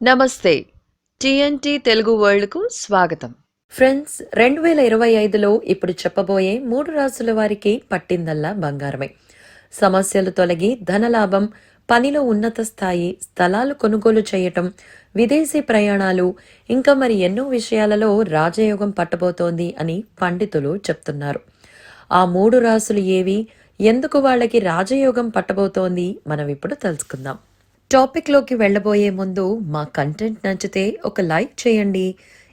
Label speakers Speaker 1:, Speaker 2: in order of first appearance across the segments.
Speaker 1: నమస్తే. టిఎన్టీ తెలుగు వరల్డ్కు స్వాగతం.
Speaker 2: ఫ్రెండ్స్ రెండు వేల ఇరవై ఐదులో ఇప్పుడు చెప్పబోయే మూడు రాసుల వారికి పట్టిందల్లా బంగారమే. సమస్యలు తొలగి ధనలాభం పనిలో ఉన్నత స్థాయి స్థలాలు కొనుగోలు చేయటం విదేశీ ప్రయాణాలు ఇంకా మరి ఎన్నో విషయాలలో రాజయోగం పట్టబోతోంది అని పండితులు చెప్తున్నారు. ఆ మూడు రాసులు ఏవి ఎందుకు వాళ్ళకి రాజయోగం పట్టబోతోంది మనం ఇప్పుడు తెలుసుకుందాం. టాపిక్లోకి వెళ్ళబోయే ముందు మా కంటెంట్ నచ్చితే ఒక లైక్ చేయండి.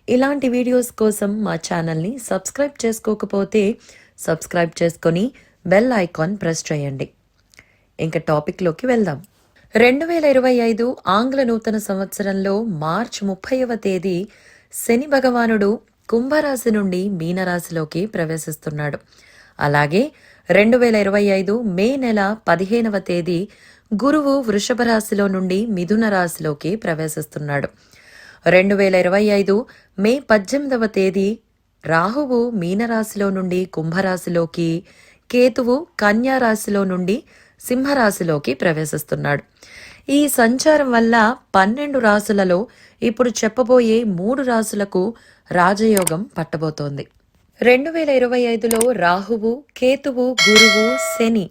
Speaker 2: ఇలాంటి వీడియోస్ కోసం మా ఛానల్ని సబ్స్క్రైబ్ చేసుకోకపోతే సబ్స్క్రైబ్ చేసుకొని బెల్ ఐకాన్ ప్రెస్ చేయండి. ఇంకా టాపిక్లోకి వెళ్దాం. రెండు వేల ఇరవై ఐదు ఆంగ్ల నూతన సంవత్సరంలో మార్చ్ ముప్పైవ తేదీ శని భగవానుడు కుంభరాశి నుండి మీనరాశిలోకి ప్రవేశిస్తున్నాడు. అలాగే రెండు వేల ఇరవై ఐదు మే నెల పదిహేనవ తేదీ గురువు వృషభ రాశిలో నుండి మిథున రాశిలోకి ప్రవేశిస్తున్నాడు. రెండు వేల ఇరవై ఐదు మే పద్దెనిమిదవ తేదీ రాహువు మీనరాశిలో నుండి కుంభరాశిలోకి కేతువు కన్యా రాశిలో నుండి సింహరాశిలోకి ప్రవేశిస్తున్నాడు. ఈ సంచారం వల్ల పన్నెండు రాశులలో ఇప్పుడు చెప్పబోయే మూడు రాశులకు రాజయోగం పట్టబోతోంది. రెండు వేల ఇరవై ఐదులో రాహువు కేతువు గురువు శని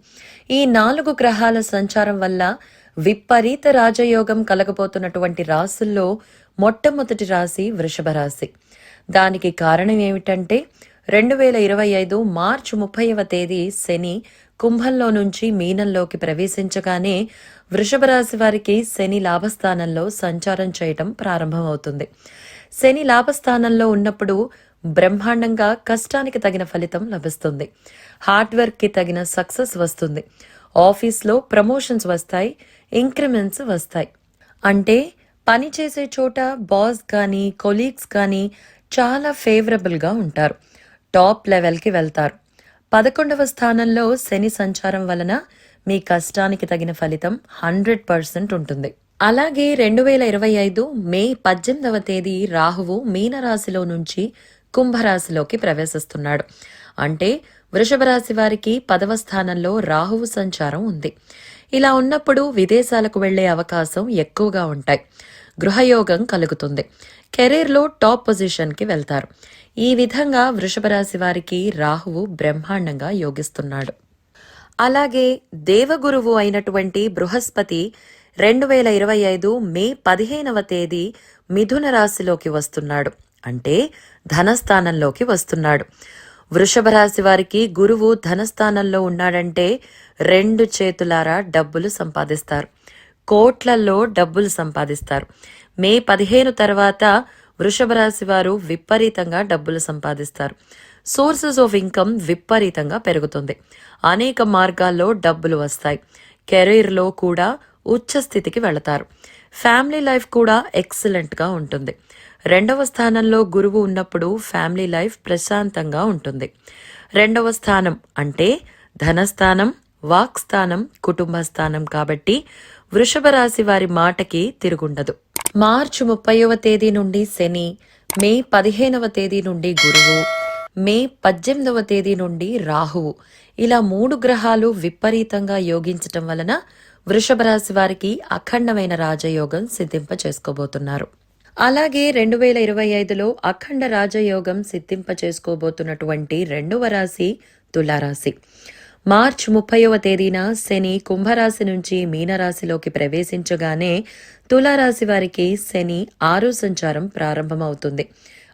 Speaker 2: ఈ నాలుగు గ్రహాల సంచారం వల్ల విపరీత రాజయోగం కలగబోతున్నటువంటి రాసుల్లో మొట్టమొదటి రాశి వృషభ రాశి. దానికి కారణం ఏమిటంటే రెండు వేల ఇరవై ఐదు మార్చి ముప్పైవ తేదీ శని కుంభంలో నుంచి మీనంలోకి ప్రవేశించగానే వృషభ రాశి వారికి శని లాభస్థానంలో సంచారం చేయటం ప్రారంభమవుతుంది. శని లాభస్థానంలో ఉన్నప్పుడు బ్రహ్మాండంగా కష్టానికి తగిన ఫలితం లభిస్తుంది. హార్డ్ వర్క్కి తగిన సక్సెస్ వస్తుంది. ఆఫీస్లో ప్రమోషన్స్ వస్తాయి ఇంక్రిమెంట్స్ వస్తాయి. అంటే పని చేసే చోట బాస్ కానీ కొలీగ్స్ కానీ చాలా ఫేవరబుల్గా ఉంటారు. టాప్ లెవెల్కి వెళ్తారు. పదకొండవ స్థానంలో శని సంచారం వలన మీ కష్టానికి తగిన ఫలితం హండ్రెడ్ పర్సెంట్ ఉంటుంది. అలాగే రెండు వేల ఇరవై ఐదు మే పద్దెనిమిదవ తేదీ రాహువు మీనరాశిలో నుంచి కుంభరాశిలోకి ప్రవేశిస్తున్నాడు. అంటే వృషభ రాశి వారికి పదవ స్థానంలో రాహువు సంచారం ఉంది. ఇలా ఉన్నప్పుడు విదేశాలకు వెళ్ళే అవకాశం ఎక్కువగా ఉంటాయి. గృహయోగం కలుగుతుంది. కెరీర్లో టాప్ పొజిషన్కి వెళ్తారు. ఈ విధంగా వృషభ రాశి వారికి రాహువు బ్రహ్మాండంగా యోగిస్తున్నాడు. అలాగే దేవగురువు అయినటువంటి బృహస్పతి రెండు వేల ఇరవై ఐదు మే పదిహేనవ తేదీ మిథున రాశిలోకి వస్తున్నాడు. అంటే ధనస్థానంలోకి వస్తున్నాడు. వృషభ రాశి వారికి గురువు ధనస్థానంలో ఉన్నాడంటే రెండు చేతులారా డబ్బులు సంపాదిస్తారు. కోట్లల్లో డబ్బులు సంపాదిస్తారు. మే పదిహేను తర్వాత వృషభ రాశి వారు విపరీతంగా డబ్బులు సంపాదిస్తారు. సోర్సెస్ ఆఫ్ ఇన్కమ్ విపరీతంగా పెరుగుతుంది. అనేక మార్గాల్లో డబ్బులు వస్తాయి. కెరీర్లో కూడా ఉచ్చ స్థితికి వెళతారు. ఫ్యామిలీ లైఫ్ కూడా ఎక్సలెంట్గా ఉంటుంది. రెండవ స్థానంలో గురువు ఉన్నప్పుడు ఫ్యామిలీ లైఫ్ ప్రశాంతంగా ఉంటుంది. రెండవ స్థానం అంటే ధనస్థానం వాక్స్థానం కుటుంబస్థానం కుటుంబ స్థానం కాబట్టి వృషభ రాశి వారి మాటకి తిరుగుండదు. మార్చి ముప్పైవ తేదీ నుండి శని మే పదిహేనవ తేదీ నుండి గురువు మే పద్దెనిమిదవ తేదీ నుండి రాహువు. ఇలా మూడు గ్రహాలు విపరీతంగా యోగించటం వలన వృషభ రాశి వారికి అఖండమైన రాజయోగం సిద్ధింప చేసుకోబోతున్నారు అలాగే రెండు వేల ఇరవై ఐదులో అఖండ రాజయోగం సిద్ధింప చేసుకోబోతున్నటువంటి రెండవ రాశి తులారాశి. మార్చ్ ముప్పైవ తేదీన శని కుంభరాశి నుంచి మీనరాశిలోకి ప్రవేశించగానే తులారాశి వారికి శని ఆరో సంచారం ప్రారంభమవుతుంది.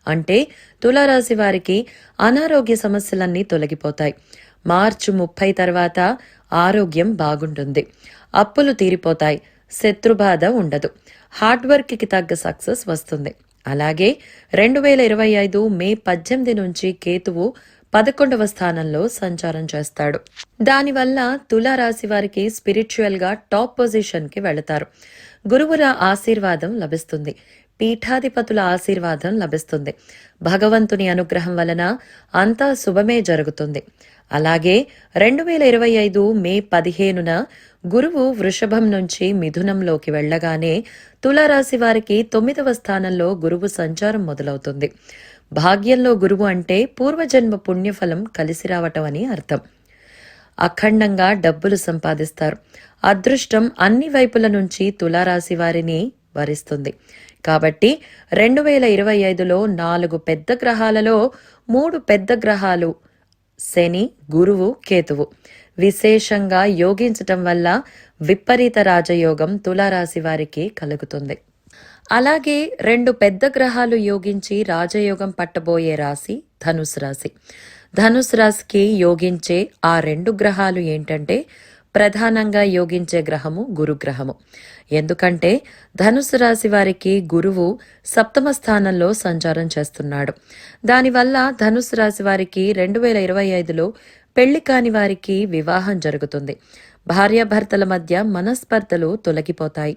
Speaker 2: అంటే తులారాశి వారికి అనారోగ్య సమస్యలన్నీ తొలగిపోతాయి. మార్చి ముప్పై తర్వాత ఆరోగ్యం బాగుంటుంది. అప్పులు తీరిపోతాయి. శత్రుబాధ ఉండదు. హార్డ్ వర్క్కి తగ్గ సక్సెస్ వస్తుంది. అలాగే రెండు వేల ఇరవై ఐదు మే పద్దెనిమిది నుంచి కేతువు పదకొండవ స్థానంలో సంచారం చేస్తాడు. దానివల్ల తులారాశి వారికి స్పిరిచువల్గా టాప్ పొజిషన్కి వెళతారు. గురువుల ఆశీర్వాదం లభిస్తుంది. పీఠాధిపతుల ఆశీర్వాదం లభిస్తుంది. భగవంతుని అనుగ్రహం వలన అంతా శుభమే జరుగుతుంది. అలాగే రెండు వేల ఇరవై ఐదు మే పదిహేనున గురువు వృషభం నుంచి మిథునంలోకి వెళ్ళగానే తులారాశి వారికి తొమ్మిదవ స్థానంలో గురువు సంచారం మొదలవుతుంది. భాగ్యంలో గురువు అంటే పూర్వజన్మ పుణ్యఫలం కలిసి రావటం అని అర్థం. అఖండంగా డబ్బులు సంపాదిస్తారు. అదృష్టం అన్ని వైపుల నుంచి తులారాశి వారిని వరిస్తుంది. కాబట్టి రెండు వేల ఇరవై ఐదులో నాలుగు పెద్ద గ్రహాలలో మూడు పెద్ద గ్రహాలు శని గురువు కేతువు. విశేషంగా యోగించటం వల్ల విపరీత రాజయోగం తులారాశి వారికి కలుగుతుంది. అలాగే రెండు పెద్ద గ్రహాలు యోగించి రాజయోగం పట్టబోయే రాశి ధనుసు రాశి. ధనుసు రాశికి యోగించే ఆ రెండు గ్రహాలు ఏంటంటే ప్రధానంగా యోగించే గ్రహము గురుగ్రహము. ఎందుకంటే ధనుసు రాశి వారికి గురువు సప్తమ స్థానంలో సంచారం చేస్తున్నాడు. దానివల్ల ధనుసు రాశి వారికి రెండు వేల ఇరవై ఐదులో పెళ్ళి కాని వారికి వివాహం జరుగుతుంది. భార్యాభర్తల మధ్య మనస్పర్ధలు తొలగిపోతాయి.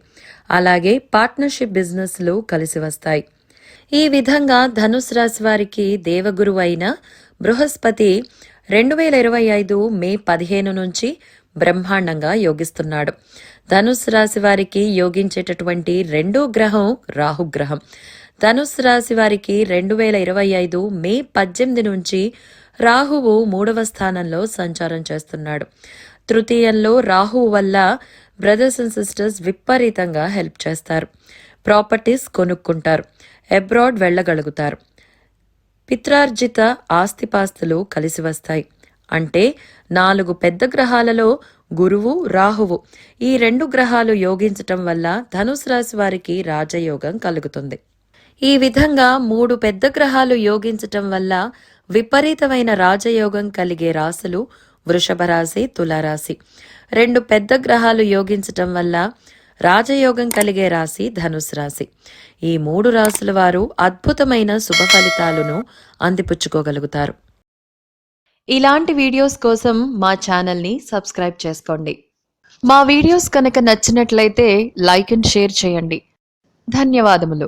Speaker 2: అలాగే పార్ట్నర్షిప్ బిజినెస్లు కలిసి వస్తాయి. ఈ విధంగా ధనుసు రాశి వారికి దేవగురు అయిన బృహస్పతి రెండు వేల ఇరవై ఐదు మే పదిహేను నుంచి బ్రహ్మాండంగా యోగిస్తున్నాడు. ధనుసు రాశి వారికి యోగించేటటువంటి రెండో గ్రహం రాహుగ్రహం. ధనుసు రాశి వారికి రెండు వేల ఇరవై ఐదు మే పద్దెనిమిది నుంచి రాహువు మూడవ స్థానంలో సంచారం చేస్తున్నాడు. తృతీయంలో రాహువు వల్ల బ్రదర్స్ అండ్ సిస్టర్స్ విపరీతంగా హెల్ప్ చేస్తారు. ప్రాపర్టీస్ కొనుక్కుంటారు. అబ్రాడ్ వెళ్ళగలుగుతారు. పిత్రార్జిత ఆస్తిపాస్తులు కలిసి వస్తాయి. అంటే నాలుగు పెద్ద గ్రహాలలో గురువు రాహువు. ఈ రెండు గ్రహాలు యోగించటం వల్ల ధనుసు రాశి వారికి రాజయోగం కలుగుతుంది. ఈ విధంగా మూడు పెద్ద గ్రహాలు యోగించటం వల్ల విపరీతమైన రాజయోగం కలిగే రాశులు వృషభ రాశి తులారాశి. రెండు పెద్ద గ్రహాలు యోగించటం వల్ల రాజయోగం కలిగే రాశి ధనుసు రాశి. ఈ మూడు రాశుల వారు అద్భుతమైన శుభ ఫలితాలను అందిపుచ్చుకోగలుగుతారు.
Speaker 1: ఇలాంటి వీడియోస్ కోసం మా ఛానల్ని సబ్స్క్రైబ్ చేసుకోండి. మా వీడియోస్ కనుక నచ్చినట్లయితే లైక్ అండ్ షేర్ చేయండి. ధన్యవాదములు.